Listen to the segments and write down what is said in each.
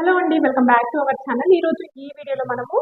Hello అండి welcome back to our channel. ఈరోజు ఈ వీడియోలో మనము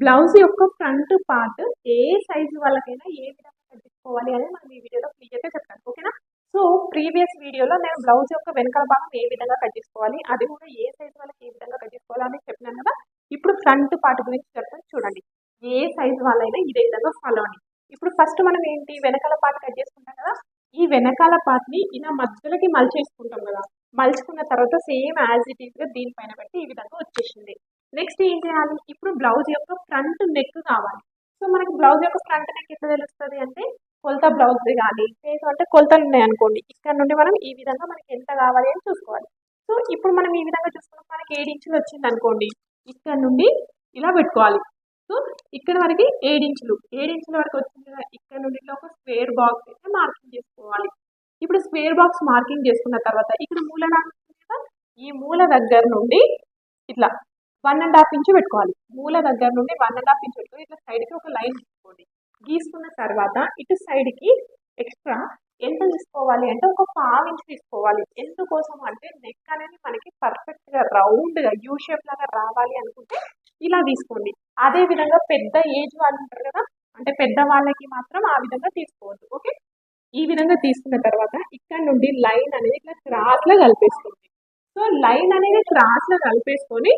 బ్లౌజ్ యొక్క ఫ్రంట్ పార్ట్ ఏ సైజు వాళ్ళకైనా ఏ విధంగా కట్టించుకోవాలి అనేది మనం ఈ వీడియోలో క్లియర్గా చెప్తాను ఓకేనా? సో ప్రీవియస్ వీడియోలో నేను బ్లౌజ్ యొక్క వెనకాల భాగం ఏ విధంగా కట్టించుకోవాలి అది కూడా ఏ సైజు వాళ్ళకి ఏ విధంగా కట్టించుకోవాలి అని చెప్పినాను కదా ఇప్పుడు ఫ్రంట్ పార్ట్ గురించి చెప్తాను చూడండి. ఏ సైజు వాళ్ళైనా ఇదే విధంగా ఫాలో అండి. ఇప్పుడు ఫస్ట్ మనం ఏంటి? వెనకాల పార్ట్ కట్ చేసుకుంటాం కదా ఈ వెనకాల పార్ట్ని ఇలా మధ్యలోకి మలిచేసుకుంటాం కదా మలుచుకున్న తర్వాత సేమ్ యాజ్ ఇట్ ఈస్గా దీనిపైన పెట్టి ఈ విధంగా వచ్చేసింది. నెక్స్ట్ ఏం చేయాలి ఇప్పుడు బ్లౌజ్ యొక్క ఫ్రంట్ నెక్ కావాలి. సో మనకి బ్లౌజ్ యొక్క ఫ్రంట్ నెక్ ఎట్లా తెలుస్తుంది అంటే కొలత బ్లౌజ్ కానీ లేదు అంటే కొలతలు ఉన్నాయి అనుకోండి. ఇక్కడ నుండి మనం ఈ విధంగా మనకి ఎంత కావాలి అని చూసుకోవాలి. సో ఇప్పుడు మనం ఈ విధంగా చూసుకున్నాం మనకి ఏడు ఇంచులు వచ్చింది అనుకోండి. ఇక్కడ నుండి ఇలా పెట్టుకోవాలి. సో ఇక్కడ వరకు ఏడు ఇంచులు. ఏడు ఇంచుల వరకు వచ్చింది కదా ఇక్కడ నుండి ఒక స్క్వేర్ బాక్స్ ఇప్పుడు స్క్వేర్ బాక్స్ మార్కింగ్ చేసుకున్న తర్వాత ఇక్కడ మూల కదా ఈ మూల దగ్గర నుండి ఇట్లా వన్ అండ్ హాఫ్ ఇంచ్ పెట్టుకోవాలి. మూల దగ్గర నుండి వన్ అండ్ హాఫ్ ఇంచ్ పెట్టుకొని ఇట్లా సైడ్కి ఒక లైన్ తీసుకోండి. గీసుకున్న తర్వాత ఇటు సైడ్కి ఎక్స్ట్రా ఎంత తీసుకోవాలి అంటే ఒక పావు ఇంచ్ తీసుకోవాలి. ఎందుకోసం అంటే నెక్ అనేది మనకి పర్ఫెక్ట్గా రౌండ్గా యూ షేప్ లాగా రావాలి అనుకుంటే ఇలా తీసుకోండి. అదే విధంగా పెద్ద ఏజ్ వాళ్ళు ఉంటారు కదా? అంటే పెద్ద వాళ్ళకి మాత్రం ఆ విధంగా తీసుకోవద్దు. ఓకే ఈ విధంగా తీసుకున్న తర్వాత ఇక్కడ నుండి లైన్ అనేది ఇట్లా క్రాస్ లా కలిపేసుకోండి. సో లైన్ అనేది క్రాస్ లా కలిపేసుకొని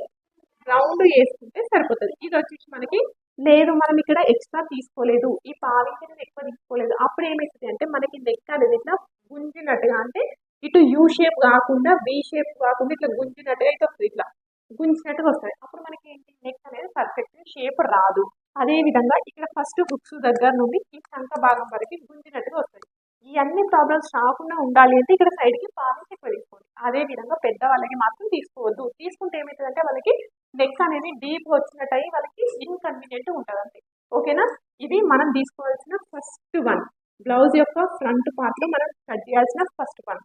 రౌండ్ వేసుకుంటే సరిపోతుంది. ఇది వచ్చేసి మనకి లేదు మనం ఇక్కడ ఎక్స్ట్రా తీసుకోలేదు ఈ పావించి నేను ఎక్కువ తీసుకోలేదు అప్పుడు ఏమవుతుంది అంటే మనకి నెక్ అనేది ఇట్లా గుంజినట్టుగా అంటే ఇటు యూ షేప్ కాకుండా వి షేప్ కాకుండా ఇట్లా గుంజినట్టుగా అయితే వస్తుంది ఇట్లా. గుంజినట్టుగా వస్తుంది. అప్పుడు మనకి ఏంటి? నెక్ అనేది పర్ఫెక్ట్ షేప్ రాదు. అదే విధంగా ఇక్కడ ఫస్ట్ హుక్స్ దగ్గర నుండి ఈ సంక భాగం వరకు గుంజినట్టుగా వస్తుంది. ఈ అన్ని ప్రాబ్లమ్స్ రాకుండా ఉండాలి అంటే ఇక్కడ సైడ్కి పావించి ఎక్కువ అదే విధంగా పెద్ద వాళ్ళకి మాత్రం తీసుకోవద్దు. తీసుకుంటే ఏమవుతుందంటే వాళ్ళకి నెక్ అనేది డీప్ వచ్చినట్టు అయ్యి వాళ్ళకి ఇన్కన్వీనియంట్ ఉంటుంది అంతే ఓకేనా? ఇది మనం తీసుకోవాల్సిన ఫస్ట్ వన్ బ్లౌజ్ యొక్క ఫ్రంట్ పార్ట్లో మనం కట్ చేయాల్సిన ఫస్ట్ వన్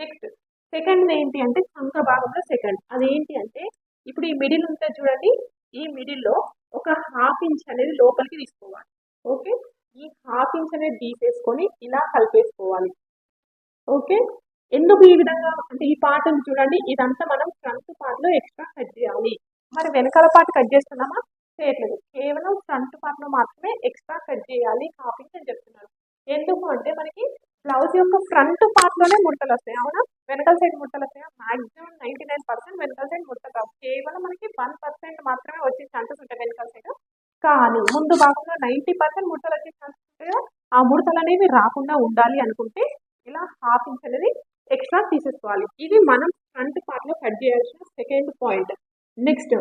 నెక్స్ట్ సెకండ్ ఏంటి అంటే సంక భాగంలో సెకండ్ అదేంటి అంటే ఇప్పుడు ఈ మిడిల్ ఉంటుంది చూడండి ఈ మిడిల్లో ఒక హాఫ్ ఇంచ్ అనేది లోపలికి తీసుకోవాలి. ఓకే ఈ హాఫ్ ఇంచ్ అనేది తీసేసుకొని ఇలా కలిపేసుకోవాలి. ఓకే? ఎందుకు ఈ విధంగా అంటే ఈ పార్ట్ చూడండి. ఇదంతా మనం ఫ్రంట్ పార్ట్లో ఎక్స్ట్రా కట్ చేయాలి. మరి వెనకాల పార్ట్ కట్ చేస్తున్నామా? చేయట్లేదు. కేవలం ఫ్రంట్ పార్ట్లో మాత్రమే ఎక్స్ట్రా కట్ చేయాలి. హాఫ్ ఇంచ్ అని చెప్తున్నారు. ఎందుకు అంటే మనకి బ్లౌజ్ యొక్క ఫ్రంట్ పార్ట్లోనే ముడతలు వస్తాయి. అవునా? వెనకాల సైడ్ ముడతలు వస్తాయి? మాక్సిమం నైంటీ నైన్ పర్సెంట్ వెనకాల సైడ్ ముడతలు రావు. కేవలం మనకి వన్ పర్సెంట్ మాత్రమే వచ్చే ఛాన్సెస్ ఉంటాయి వెనకాల సైడ్ కానీ ముందు భాగంలో నైంటీ పర్సెంట్ ముడతలు వచ్చే ఆ ముడతలు అనేవి రాకుండా ఉండాలి అనుకుంటే ఇలా హాఫ్ ఇంచ్ అనేది ఎక్స్ట్రా తీసేసుకోవాలి. ఇది మనం ఫ్రంట్ పార్ట్లో కట్ చేయాల్సిన second point next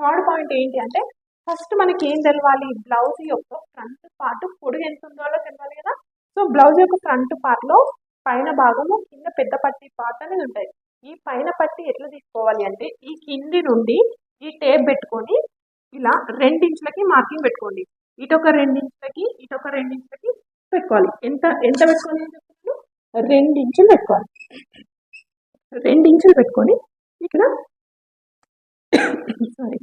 third point ఏంటి అంటే ఫస్ట్ మనకి ఏం తెలవాలి? బ్లౌజ్ యొక్క ఫ్రంట్ పార్ట్ పొడుగు ఎంత ఉందో తెలవాలి కదా. సో బ్లౌజ్ యొక్క ఫ్రంట్ పార్ట్లో పైన భాగము కింద పెద్ద పట్టి పార్ట్ అనేది ఉంటాయి. ఈ పైన పట్టి ఎట్లా తీసుకోవాలి అంటే ఈ కింది నుండి ఈ టేప్ పెట్టుకొని ఇలా రెండించులకి మార్కింగ్ పెట్టుకోండి. ఇటొక రెండించులకి ఇటొక రెండించులకి పెట్టుకోవాలి. ఎంత ఎంత పెట్టుకోవాలి? అని చెప్తున్నాను రెండించులు పెట్టుకోవాలి. రెండించులు పెట్టుకొని ఇక్కడ సారీ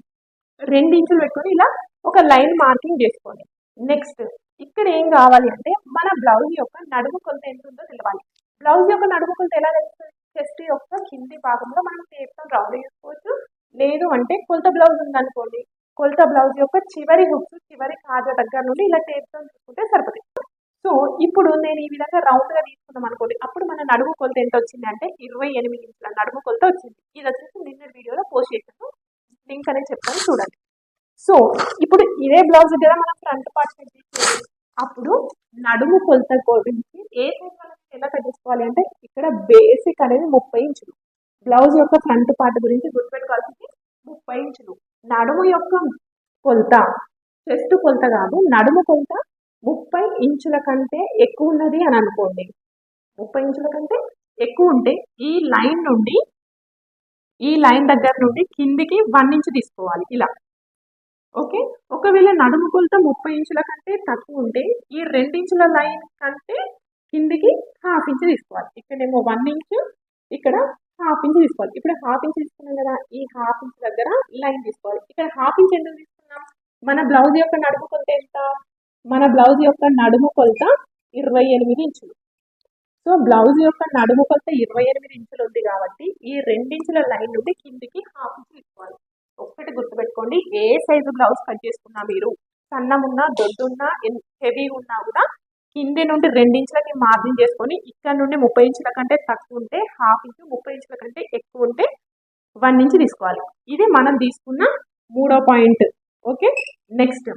రెండించులు పెట్టుకొని ఇలా ఒక లైన్ మార్కింగ్ చేసుకోండి. నెక్స్ట్ ఇక్కడ ఏం కావాలి అంటే మన బ్లౌజ్ యొక్క నడుము కొలత ఎంత ఉందో తెలవాలి. బ్లౌజ్ యొక్క నడుము కొలత ఎలా తెలుస్తుంది? చెస్ట్ యొక్క కింది భాగంలో మనం టేప్తో రౌండ్ చేసుకోవచ్చు లేదు అంటే కొలత బ్లౌజ్ ఉందనుకోండి. కొలత బ్లౌజ్ యొక్క చివరి హుక్స్ చివరి కాజా దగ్గర నుండి ఇలా టేప్తో చూసుకుంటే సరిపోతుంది సో ఇప్పుడు నేను ఈ విధంగా రౌండ్గా తీసుకున్నాం అనుకోండి. అప్పుడు మన నడుము కొలత ఎంత వచ్చింది అంటే ఇరవై ఎనిమిది ఇంచుల నడుము కొలత వచ్చింది. ఇది వచ్చేసి నిన్న వీడియోలో పోస్ట్ చేశాను. లింక్ అనేది చెప్తాను చూడండి. సో ఇప్పుడు ఇదే బ్లౌజ్ కదా మనం ఫ్రంట్ పార్ట్ చేసేది. అప్పుడు నడుము కొలత గురించి ఏ సైజ్ ఎలా కట్ చేసుకోవాలి అంటే ఇక్కడ బేసిక్ అనేది ముప్పై ఇంచులు. బ్లౌజ్ యొక్క ఫ్రంట్ పార్ట్ గురించి గుర్తుపెట్టుకోవాల్సింది ముప్పై ఇంచులు. నడుము యొక్క కొలత చెస్ట్ కొలత కాదు నడుము కొలత ముప్పై ఇంచుల కంటే ఎక్కువ ఉన్నది అని అనుకోండి. ముప్పై ఇంచుల కంటే ఎక్కువ ఉంటే ఈ లైన్ నుండి ఈ లైన్ దగ్గర నుండి కిందికి వన్ ఇంచు తీసుకోవాలి ఇలా. ఓకే? ఒకవేళ నడుము కొలత ముప్పై ఇంచుల కంటే తక్కువ ఉంటే ఈ రెండించుల లైన్ కంటే కిందికి హాఫ్ ఇంచు తీసుకోవాలి. ఇక్కడేమో వన్ ఇంచు ఇక్కడ హాఫ్ ఇంచ్ తీసుకోవాలి. ఇప్పుడు హాఫ్ ఇంచ్ తీసుకున్నాం కదా ఈ హాఫ్ ఇంచ్ దగ్గర లైన్ తీసుకోవాలి. ఇక్కడ హాఫ్ ఇంచ్ ఎందుకు తీసుకున్నాం? మన బ్లౌజ్ యొక్క నడుము కొలత ఎంత? మన బ్లౌజ్ యొక్క నడుము కొలత ఇరవై ఎనిమిది ఇంచులు. సో బ్లౌజ్ యొక్క నడుము కొలత ఇరవై ఎనిమిది ఇంచులు ఉంది కాబట్టి ఈ రెండించుల లైన్ నుండి కిందికి హాఫ్ ఇంచ్ తీసుకోవాలి. చూసుకోండి ఏ సైజు బ్లౌజ్ కట్ చేసుకున్నా మీరు? సన్నమున్నా దొడ్డున్నా హెవీ ఉన్నా కూడా కింది నుండి రెండించులకి మార్జిన్ చేసుకొని ఇక్కడ నుండి ముప్పై ఇంచుల కంటే తక్కువ ఉంటే హాఫ్ ఇంచు ముప్పై ఇంచుల కంటే ఎక్కువ ఉంటే వన్ ఇంచ్ తీసుకోవాలి. ఇది మనం తీసుకున్న మూడో పాయింట్ ఓకే నెక్స్ట్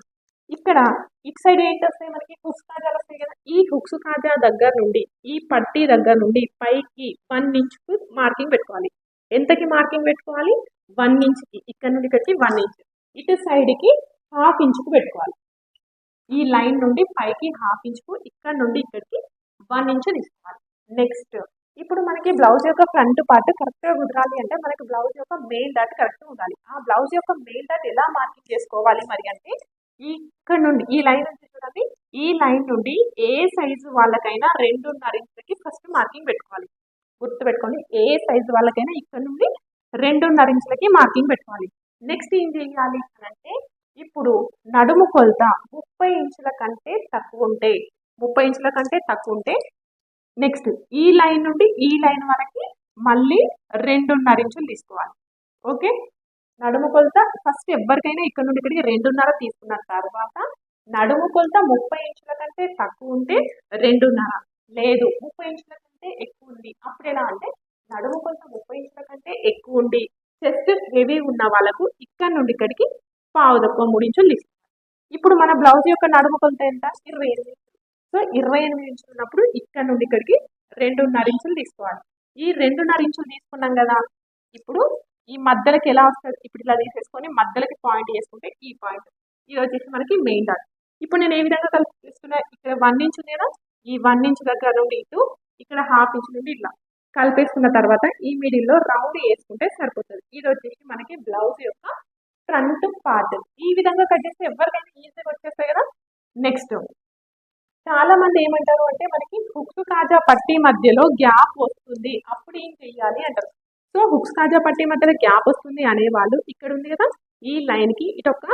ఇక్కడ ఇటు సైడ్ ఏంటి వస్తాయి మనకి? హుక్స్ కాజాలు వస్తాయి కదా. ఈ హుక్స్ కాజా దగ్గర నుండి ఈ పట్టీ దగ్గర నుండి పైకి వన్ ఇంచ్కు మార్కింగ్ పెట్టుకోవాలి. ఎంతకి మార్కింగ్ పెట్టుకోవాలి? వన్ ఇంచ్కి. ఇక్కడ నుండి ఇక్కడికి వన్ ఇంచ్. ఇటు సైడ్కి హాఫ్ ఇంచ్కు పెట్టుకోవాలి. ఈ లైన్ నుండి పైకి హాఫ్ ఇంచ్కు ఇక్కడ నుండి ఇక్కడికి వన్ ఇంచ్ తీసుకోవాలి. నెక్స్ట్ ఇప్పుడు మనకి బ్లౌజ్ యొక్క ఫ్రంట్ పార్ట్ కరెక్ట్గా కుదరాలి అంటే మనకి బ్లౌజ్ యొక్క మెయిన్ డాట్ కరెక్ట్గా ఉండాలి. ఆ బ్లౌజ్ యొక్క మెయిన్ డాట్ ఎలా మార్కింగ్ చేసుకోవాలి మరి అంటే ఇక్కడ నుండి ఈ లైన్ నుంచి చూడండి. ఈ లైన్ నుండి ఏ సైజు వాళ్ళకైనా రెండున్నర ఇంచులకి ఫస్ట్ మార్కింగ్ పెట్టుకోవాలి. గుర్తు పెట్టుకోండి. ఏ సైజు వాళ్ళకైనా ఇక్కడ నుండి రెండున్నర ఇంచులకి మార్కింగ్ పెట్టుకోవాలి. నెక్స్ట్ ఏం చేయాలి అని అంటే ఇప్పుడు నడుము కొలత ముప్పై ఇంచుల కంటే తక్కువ ఉంటే ముప్పై ఇంచుల కంటే తక్కువ ఉంటే నెక్స్ట్ ఈ లైన్ నుండి ఈ లైన్ వరకు మళ్ళీ రెండున్నర ఇంచులు తీసుకోవాలి. ఓకే? నడుము కొలత ఫస్ట్ ఎవరికైనా ఇక్కడ నుండి ఇక్కడికి రెండున్నర తీసుకున్న తర్వాత నడుము కొలత ముప్పై ఇంచుల కంటే తక్కువ ఉంటే రెండున్నర. లేదు ముప్పై ఇంచుల కంటే ఎక్కువ ఉంది. అప్పుడు ఎలా అంటే నడుము కొలత ముప్పై ఇంచుల కంటే ఎక్కువ ఉండి చెస్ట్ హెవీ ఉన్న వాళ్ళకు ఇక్కడ నుండి ఇక్కడికి పావు తక్కువ మూడు ఇంచులు తీసుకుంటాం ఇప్పుడు మన బ్లౌజ్ యొక్క నడుము కొలత ఎంత? ఇరవై ఎనిమిది సో ఇరవై ఎనిమిది ఇంచులు ఉన్నప్పుడు ఇక్కడ నుండి ఇక్కడికి రెండున్నర ఇంచులు తీసుకోవాలి. ఈ రెండున్నర ఇంచులు తీసుకున్నాం కదా ఇప్పుడు ఈ మధ్యలోకి ఎలా వస్తుంది? ఇప్పుడు ఇలా తీసేసుకొని మధ్యలోకి పాయింట్ చేసుకుంటే ఈ పాయింట్ ఇది వచ్చేసి మనకి మెయిన్ డాట్ ఇప్పుడు నేను ఏ విధంగా కలిపిస్తున్నా ఇక్కడ వన్ ఇంచ్ ఉంది కదా ఈ వన్ ఇంచ్ దగ్గర నుండి ఇటు ఇక్కడ హాఫ్ ఇంచ్ నుండి ఇట్లా. కలిపేసుకున్న తర్వాత ఈ మిడిల్లో రౌండ్ వేసుకుంటే సరిపోతుంది. ఇది వచ్చేసి మనకి బ్లౌజ్ యొక్క ఫ్రంట్ పార్ట్ ఈ విధంగా కట్ చేస్తే ఎవరికైనా ఈజీగా వచ్చేస్తాయి కదా? నెక్స్ట్ చాలా మంది ఏమంటారు అంటే మనకి హుక్స్ కాజా పట్టీ మధ్యలో గ్యాప్ వస్తుంది. అప్పుడు ఏం చెయ్యాలి అంటారు. సో హుక్స్ కాజా పట్టీ మధ్యలో గ్యాప్ వస్తుంది అనేవాళ్ళు ఇక్కడ ఉంది కదా? ఈ లైన్కి ఇటు ఒక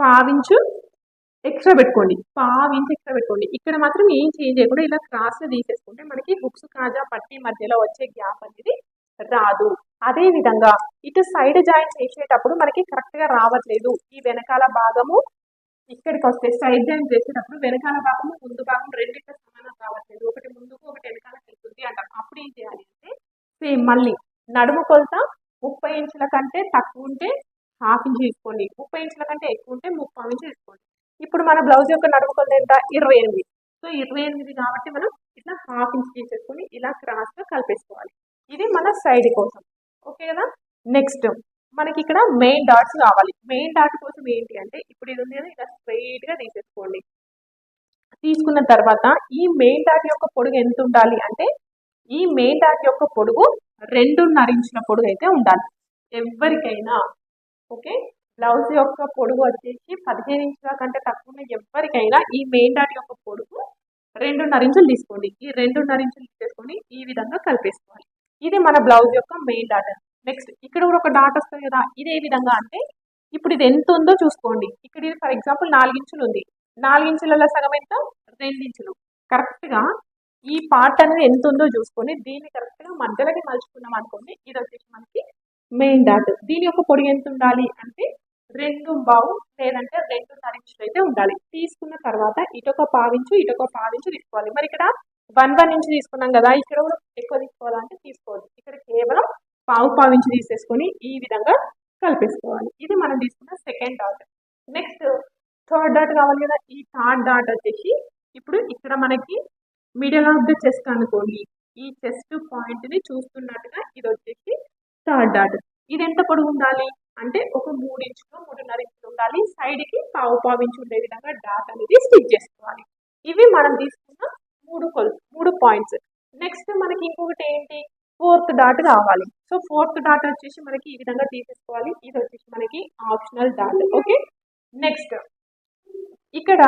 పావించు ఎక్స్ట్రా పెట్టుకోండి. పావించు ఎక్స్ట్రా పెట్టుకోండి. ఇక్కడ మాత్రం ఏం చేంజ్ చేయకుండా ఇలా క్రాస్ తీసేసుకుంటే మనకి హుక్స్ కాజా పట్టీ మధ్యలో వచ్చే గ్యాప్ అనేది రాదు. అదే విధంగా ఇటు సైడ్ జాయిన్ చేసేటప్పుడు మనకి కరెక్ట్గా రావట్లేదు. ఈ వెనకాల భాగము ఇక్కడికి వస్తే సైడ్ జాయిన్ చేసేటప్పుడు వెనకాల భాగము ముందు భాగం రెండింటి సమానం రావట్లేదు ఒకటి ముందుకు ఒకటి వెనకాల వెళ్తుంది అంటాం. అప్పుడు ఏం చేయాలి అంటే సేమ్ మళ్ళీ నడుము కొలత ముప్పై ఇంచుల కంటే తక్కువ ఉంటే హాఫ్ ఇంచ్ తీసుకోండి. ముప్పై ఇంచుల కంటే ఎక్కువ ఉంటే ముప్పై ఇంచ్ తీసుకోండి. ఇప్పుడు మన బ్లౌజ్ యొక్క నడుము కొలత ఎంత? ఇరవై ఎనిమిది. సో ఇరవై ఎనిమిది కాబట్టి మనం ఇట్లా హాఫ్ ఇంచ్ తీసేసుకొని ఇలా క్రాస్గా కలిపేసుకోవాలి. ఇది మన సైడ్ కోసం. ఓకే కదా? నెక్స్ట్ మనకి ఇక్కడ మెయిన్ డాట్స్ కావాలి మెయిన్ డాట్ కోసం ఏంటి అంటే ఇప్పుడు ఇది ఉంది కదా ఇలా స్ట్రైట్గా తీసేసుకోండి. తీసుకున్న తర్వాత ఈ మెయిన్ డాట్ యొక్క పొడుగు ఎంత ఉండాలి అంటే ఈ మెయిన్ డాట్ యొక్క పొడుగు రెండున్నర ఇంచుల పొడుగు అయితే ఉండాలి. ఎవరికైనా. ఓకే బ్లౌజ్ యొక్క పొడుగు వచ్చేసి పదిహేను ఇంచుల కంటే తక్కువ ఉన్న ఎవరికైనా ఈ మెయిన్ డాట్ యొక్క పొడుగు రెండున్నర ఇంచులు తీసుకోండి. ఈ రెండున్నర ఇంచులు తీసేసుకొని ఈ విధంగా కలిపేసుకోవాలి. ఇది మన బ్లౌజ్ యొక్క మెయిన్ డాట్ నెక్స్ట్ ఇక్కడ కూడా ఒక డాట్ వస్తుంది కదా ఇది ఏ విధంగా అంటే ఇప్పుడు ఇది ఎంత ఉందో చూసుకోండి. ఇక్కడ ఇది ఫర్ ఎగ్జాంపుల్ నాలుగించులు ఉంది. నాలుగించులలో సగం ఎంత? రెండించులు కరెక్ట్గా ఈ పార్ట్ అనేది ఎంత ఉందో చూసుకొని దీన్ని కరెక్ట్గా మధ్యలోకి మలుచుకున్నాం అనుకోండి ఇది వచ్చేసి మనకి మెయిన్ డాట్ దీని యొక్క పొడి ఎంత ఉండాలి అంటే రెండు బావు లేదంటే రెండు తరించులు అయితే ఉండాలి. తీసుకున్న తర్వాత ఇటొక పావించు ఇటొక పావించు తీసుకోవాలి. మరి ఇక్కడ వన్ వన్ ఇంచ్ తీసుకున్నాం కదా ఇక్కడ కూడా ఎక్కువ తీసుకోవాలంటే తీసుకోవద్దు. ఇక్కడ కేవలం పావు పావు ఇంచ్ తీసేసుకొని ఈ విధంగా కలిపేసుకోవాలి. ఇది మనం తీసుకున్న second dot next third dot కావాలి కదా ఈ థర్డ్ డాట్ వచ్చేసి ఇప్పుడు ఇక్కడ మనకి మిడిల్ ఆఫ్ ద చెస్ట్ అనుకోండి. ఈ చెస్ట్ పాయింట్ని చూస్తున్నట్టుగా ఇది వచ్చేసి థర్డ్ డాట్ ఇది ఎంత పొడుగు ఉండాలి? అంటే ఒక మూడు ఇంచులు మూడున్నర ఇంచులు ఉండాలి. సైడ్కి పావు పావు ఇంచు ఉండే విధంగా డాట్ అనేది స్టిచ్ చేసుకోవాలి. ఇవి మనం తీసుకున్న మూడు మూడు పాయింట్స్. నెక్స్ట్ మనకి ఇంకొకటి ఏంటి? ఫోర్త్ డాట్ కావాలి సో ఫోర్త్ డాట్ వచ్చేసి మనకి ఈ విధంగా తీసేసుకోవాలి. ఇది వచ్చేసి మనకి ఆప్షనల్ డాట్. ఓకే? నెక్స్ట్ ఇక్కడ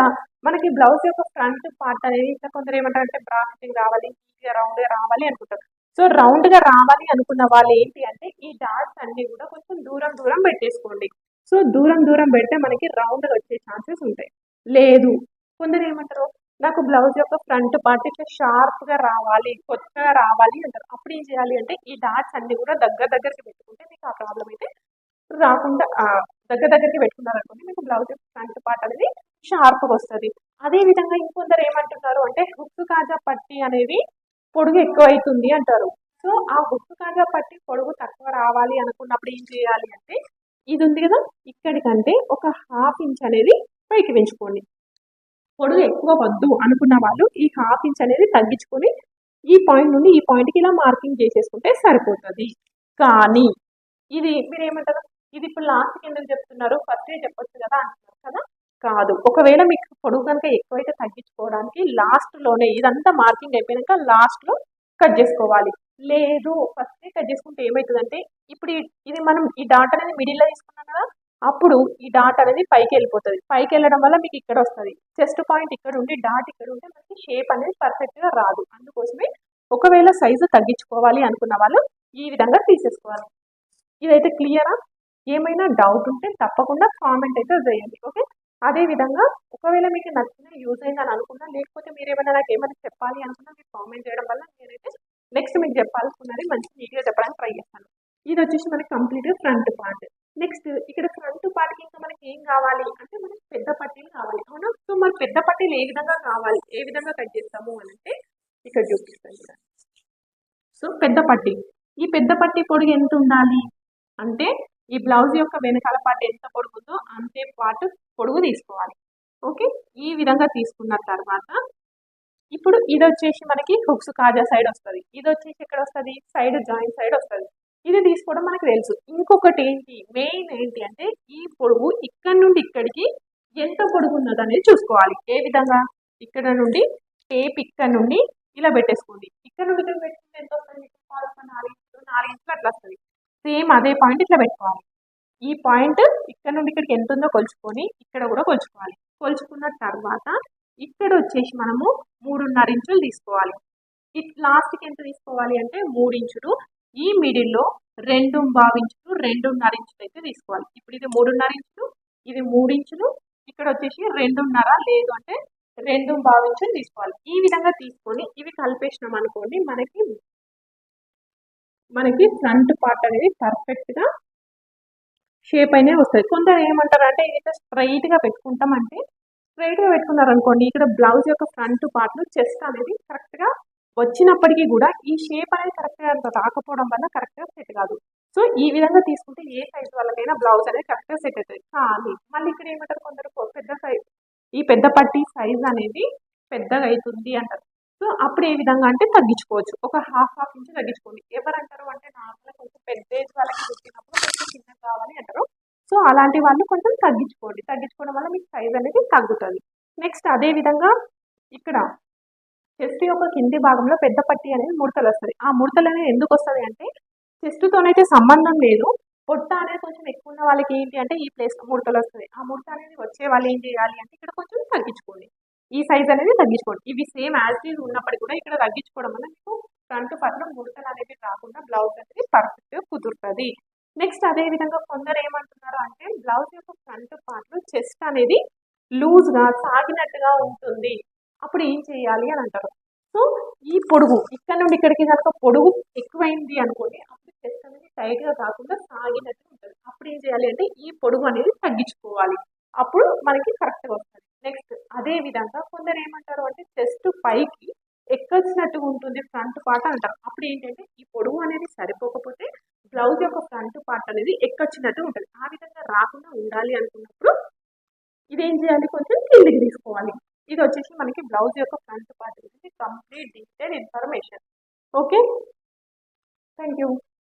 మనకి బ్లౌజ్ యొక్క ఫ్రంట్ పార్ట్ అనేది ఇంకా కొందరు ఏమంటారు అంటే బ్రాకెటింగ్ రావాలి ఈజీగా రౌండ్గా రావాలి అనుకుంటారు. సో రౌండ్గా రావాలి అనుకున్న వాళ్ళు ఏంటి అంటే ఈ డాట్స్ అన్ని కూడా కొంచెం దూరం దూరం పెట్టేసుకోండి. సో దూరం దూరం పెడితే మనకి రౌండ్ వచ్చే ఛాన్సెస్ ఉంటాయి. లేదు. కొందరు ఏమంటారు? నాకు బ్లౌజ్ యొక్క ఫ్రంట్ పార్ట్ ఇట్లా షార్ప్గా రావాలి కొత్తగా రావాలి అంటారు. అప్పుడు ఏం చేయాలి అంటే ఈ డాట్స్ అన్ని కూడా దగ్గర దగ్గరికి పెట్టుకుంటే మీకు ఆ ప్రాబ్లం అయితే రాకుండా దగ్గర దగ్గరికి పెట్టుకున్నారనుకోండి మీకు బ్లౌజ్ ఫ్రంట్ పార్ట్ అనేది షార్ప్గా వస్తుంది. అదేవిధంగా ఇంకొందరు ఏమంటున్నారు అంటే హుక్కు కాజా పట్టి అనేది పొడుగు ఎక్కువ అవుతుంది అంటారు. సో ఆ హుక్కు కాజా పట్టి పొడుగు తక్కువ రావాలి అనుకున్నప్పుడు ఏం చేయాలి అంటే ఇది ఉంది కదా ఇక్కడికంటే ఒక హాఫ్ ఇంచ్ అనేది పైకి పెంచుకోండి. పొడుగు ఎక్కువ వద్దు అనుకున్న వాళ్ళు ఈ హాఫ్ ఇంచ్ అనేది తగ్గించుకొని ఈ పాయింట్ నుండి ఈ పాయింట్కి ఇలా మార్కింగ్ చేసేసుకుంటే సరిపోతుంది. కానీ ఇది మీరు ఏమంటారు ఇది ఇప్పుడు లాస్ట్కి ఎందుకు చెప్తున్నారు? ఫస్ట్ చెప్పొచ్చు కదా అంటున్నారు కదా? కాదు. ఒకవేళ మీకు పొడుగు కనుక ఎక్కువైతే తగ్గించుకోవడానికి లాస్ట్లోనే ఇదంతా మార్కింగ్ అయిపోయాక లాస్ట్లో కట్ చేసుకోవాలి. లేదు. ఫస్టే కట్ చేసుకుంటే ఏమవుతుందంటే ఇప్పుడు ఇది మనం ఈ డాట్ అనేది మిడిల్లో తీసుకున్నాం కదా? అప్పుడు ఈ డాట్ అనేది పైకి వెళ్ళిపోతుంది. పైకి వెళ్ళడం వల్ల మీకు ఇక్కడ వస్తుంది. చెస్ట్ పాయింట్ ఇక్కడ ఉండి డాట్ ఇక్కడ ఉంటే మనకి షేప్ అనేది పర్ఫెక్ట్గా రాదు. అందుకోసమే ఒకవేళ సైజు తగ్గించుకోవాలి అనుకున్న వాళ్ళు ఈ విధంగా తీసేసుకోవాలి. ఇదైతే క్లియరా ఏమైనా డౌట్ ఉంటే తప్పకుండా కామెంట్ అయితే చేయండి ఓకే అదే విధంగా ఒకవేళ మీకు నచ్చిన యూజ్ అయిందని అనుకున్నా లేకపోతే మీరు ఏమైనా నాకు ఏమైనా చెప్పాలి అనుకున్నా మీరు కామెంట్ చేయడం వల్ల నేనైతే నెక్స్ట్ మీకు చెప్పాలనుకున్నది మంచి నీట్గా చెప్పడానికి ట్రై చేస్తాను. ఇది వచ్చేసి మనకి కంప్లీట్ ఫ్రంట్ పార్ట్ నెక్స్ట్ ఇక్కడ ఫ్రంట్ పార్ట్కి ఇంకా మనకి ఏం కావాలి? అంటే మనకి పెద్ద పట్టీలు కావాలి. అవునా? సో మరి పెద్ద పట్టీలు ఏ విధంగా కావాలి? ఏ విధంగా కట్ చేస్తాము అని అంటే ఇక్కడ చూపిస్తాను సో పెద్ద పట్టీ. ఈ పెద్ద పట్టీ పొడుగు ఎంత ఉండాలి? అంటే ఈ బ్లౌజ్ యొక్క వెనకాల పార్ట్ ఎంత పొడుగుందో అంతే పార్ట్ పొడుగు తీసుకోవాలి. ఓకే ఈ విధంగా తీసుకున్న తర్వాత ఇప్పుడు ఇది వచ్చేసి మనకి హుక్స్ కాజా సైడ్ వస్తుంది. ఇది వచ్చేసి ఎక్కడ వస్తుంది? సైడ్ జాయింట్ సైడ్ వస్తుంది. ఇది తీసుకోవడం మనకు తెలుసు. ఇంకొకటి ఏంటి? మెయిన్ ఏంటి అంటే ఈ పొడుగు ఇక్కడ నుండి ఇక్కడికి ఎంత పొడుగు ఉన్నది అనేది చూసుకోవాలి. ఏ విధంగా? ఇక్కడ నుండి టేప్ ఇక్కడ నుండి ఇలా పెట్టేసుకోండి. ఇక్కడ నుండి ఇక్కడ పెట్టుకుంటే ఎంత వస్తుంది? నాలుగు ఇంచులు నాలుగు ఇంచులు అట్లా వస్తుంది. సేమ్ అదే పాయింట్ ఇట్లా పెట్టుకోవాలి. ఈ పాయింట్ ఇక్కడ నుండి ఇక్కడికి ఎంత ఉందో కొలుచుకొని ఇక్కడ కూడా కొలుచుకోవాలి. కొలుచుకున్న తర్వాత ఇక్కడ వచ్చేసి మనము మూడున్నర ఇంచులు తీసుకోవాలి. ఇట్ లాస్ట్కి ఎంత తీసుకోవాలి అంటే మూడు ఇంచులు. ఈ మిడిల్లో రెండు భావించులు రెండున్నర ఇంచులు అయితే తీసుకోవాలి. ఇప్పుడు ఇది మూడున్నర ఇంచులు ఇది మూడు ఇంచులు ఇక్కడ వచ్చేసి రెండున్నర లేదు అంటే రెండు భావించులు తీసుకోవాలి. ఈ విధంగా తీసుకొని ఇవి కలిపేసినాం అనుకోండి మనకి మనకి ఫ్రంట్ పార్ట్ అనేది పర్ఫెక్ట్గా షేప్ అయినా వస్తుంది. కొందరు ఏమంటారు అంటే ఇది స్ట్రైట్గా పెట్టుకుంటామంటే స్ట్రైట్గా పెట్టుకున్నారు అనుకోండి ఇక్కడ బ్లౌజ్ యొక్క ఫ్రంట్ పార్ట్ చెస్ట్ అనేది కరెక్ట్గా వచ్చినప్పటికీ కూడా ఈ షేప్ అనేది కరెక్ట్గా రాకపోవడం వల్ల కరెక్ట్గా సెట్ కాదు. సో ఈ విధంగా తీసుకుంటే ఏ సైజ్ వాళ్ళకైనా బ్లౌజ్ అనేది కరెక్ట్గా సెట్ అవుతుంది. కానీ మళ్ళీ ఇక్కడ ఏమంటారు కొందరు? పెద్ద సైజ్ ఈ పెద్ద పట్టి సైజ్ అనేది పెద్దగా అవుతుంది అంటారు. సో అప్పుడు ఏ విధంగా అంటే తగ్గించుకోవచ్చు. ఒక హాఫ్ హాఫ్ ఇంచ్ తగ్గించుకోండి. ఎవరు అంటారు అంటే నార్మల్గా కొంచెం పెద్ద ఏజ్ వాళ్ళకి పుట్టినప్పుడు కొంచెం చిన్న కావాలి అంటారు. సో అలాంటి వాళ్ళు కొంచెం తగ్గించుకోండి. తగ్గించుకోవడం వల్ల మీకు సైజ్ అనేది తగ్గుతుంది. నెక్స్ట్ అదే విధంగా ఇక్కడ చెస్ట్ యొక్క కింది భాగంలో పెద్ద పట్టి అనేది ముడతలు వస్తుంది ఆ ముడతలు అనేది ఎందుకు వస్తుంది అంటే చెస్ట్తోనైతే సంబంధం లేదు. పొట్ట అనేది కొంచెం ఎక్కువ ఉన్న వాళ్ళకి ఏంటి అంటే ఈ ప్లేస్ ముడతలు వస్తుంది ఆ ముడత అనేది వచ్చే వాళ్ళు ఏం చేయాలి అంటే ఇక్కడ కొంచెం తగ్గించుకోండి. ఈ సైజ్ అనేది తగ్గించుకోండి. ఇవి సేమ్ యాజ్ ఈజ్ ఉన్నప్పటికీ కూడా ఇక్కడ తగ్గించుకోవడం వల్ల మీకు ఫ్రంట్ పట్ల ముడతలు అనేవి రాకుండా బ్లౌజ్ అనేది పర్ఫెక్ట్గా కుదురుతుంది. నెక్స్ట్ అదే విధంగా కొందరు ఏమంటున్నారు అంటే బ్లౌజ్ యొక్క ఫ్రంట్ పార్ట్లో చెస్ట్ అనేది లూజ్గా సాగినట్టుగా ఉంటుంది. అప్పుడు ఏం చేయాలి అని అంటారు. సో ఈ పొడుగు ఇక్కడ నుండి ఇక్కడికి కనుక పొడుగు ఎక్కువైంది అనుకోండి అప్పుడు చెస్ట్ అనేది టైట్గా కాకుండా సాగినట్టు ఉంటుంది. అప్పుడు ఏం చేయాలి అంటే ఈ పొడుగు అనేది తగ్గించుకోవాలి. అప్పుడు మనకి కరెక్ట్గా వస్తుంది. నెక్స్ట్ అదే విధంగా కొందరు ఏమంటారు అంటే చెస్ట్ పైకి ఎక్కొచ్చినట్టుగా ఉంటుంది ఫ్రంట్ పార్ట్ అంటారు. అప్పుడు ఏంటంటే ఈ పొడుగు అనేది సరిపోకపోతే బ్లౌజ్ యొక్క ఫ్రంట్ పార్ట్ అనేది ఎక్కొచ్చినట్టు ఉంటుంది. ఆ విధంగా రాకుండా ఉండాలి అనుకున్నప్పుడు ఇదేం చేయాలి? కొంచెం కిందికి తీసుకోవాలి. ఇది వచ్చేసి మనకి బ్లౌజ్ యొక్క ఫ్రంట్ పార్ట్. ఇది complete detail information. Okay? Thank you